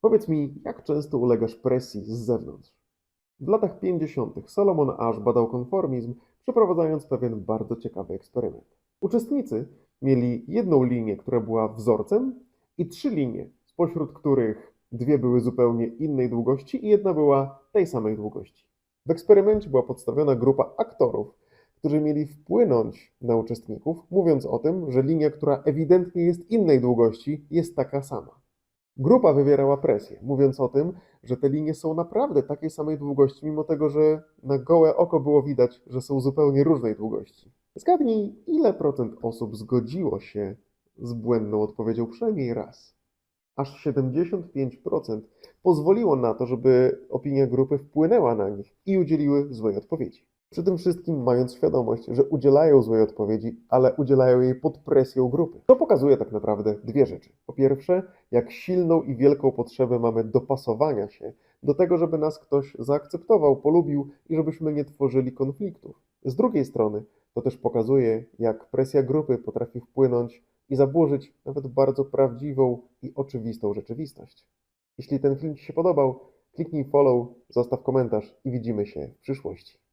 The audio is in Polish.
Powiedz mi, jak często ulegasz presji z zewnątrz? W latach 50. Solomon Ash badał konformizm, przeprowadzając pewien bardzo ciekawy eksperyment. Uczestnicy mieli jedną linię, która była wzorcem, i trzy linie, spośród których dwie były zupełnie innej długości i jedna była tej samej długości. W eksperymencie była podstawiona grupa aktorów, którzy mieli wpłynąć na uczestników, mówiąc o tym, że linia, która ewidentnie jest innej długości, jest taka sama. Grupa wywierała presję, mówiąc o tym, że te linie są naprawdę takiej samej długości, mimo tego, że na gołe oko było widać, że są zupełnie różnej długości. Zgadnij, ile procent osób zgodziło się z błędną odpowiedzią przynajmniej raz. Aż 75% pozwoliło na to, żeby opinia grupy wpłynęła na nich i udzieliły złej odpowiedzi. Przy tym wszystkim mając świadomość, że udzielają złej odpowiedzi, ale udzielają jej pod presją grupy. To pokazuje tak naprawdę dwie rzeczy. Po pierwsze, jak silną i wielką potrzebę mamy dopasowania się do tego, żeby nas ktoś zaakceptował, polubił i żebyśmy nie tworzyli konfliktów. Z drugiej strony, to też pokazuje, jak presja grupy potrafi wpłynąć i zaburzyć nawet bardzo prawdziwą i oczywistą rzeczywistość. Jeśli ten film Ci się podobał, kliknij follow, zostaw komentarz i widzimy się w przyszłości.